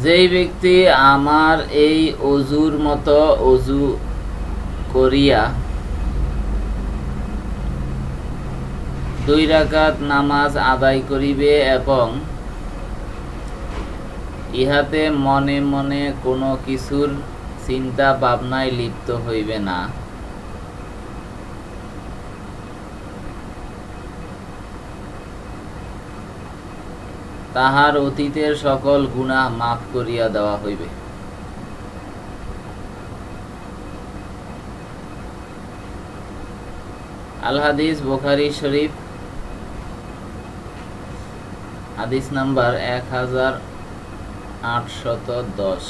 যেই ব্যক্তি আমার এই অজুর মতো অজু করিয়া দুই রাকাত নামাজ আদায় করিবে এবং ইহাতে মনে মনে কোনো কিছুর চিন্তা ভাবনায় লিপ্ত হইবে না। তাহার অতীতের সকল গুণা মাফ করিয়া দেওয়া হইবে। আল হাদিস বোখারি শরীফ, হাদিস নাম্বার এক হাজার আটশত দশ।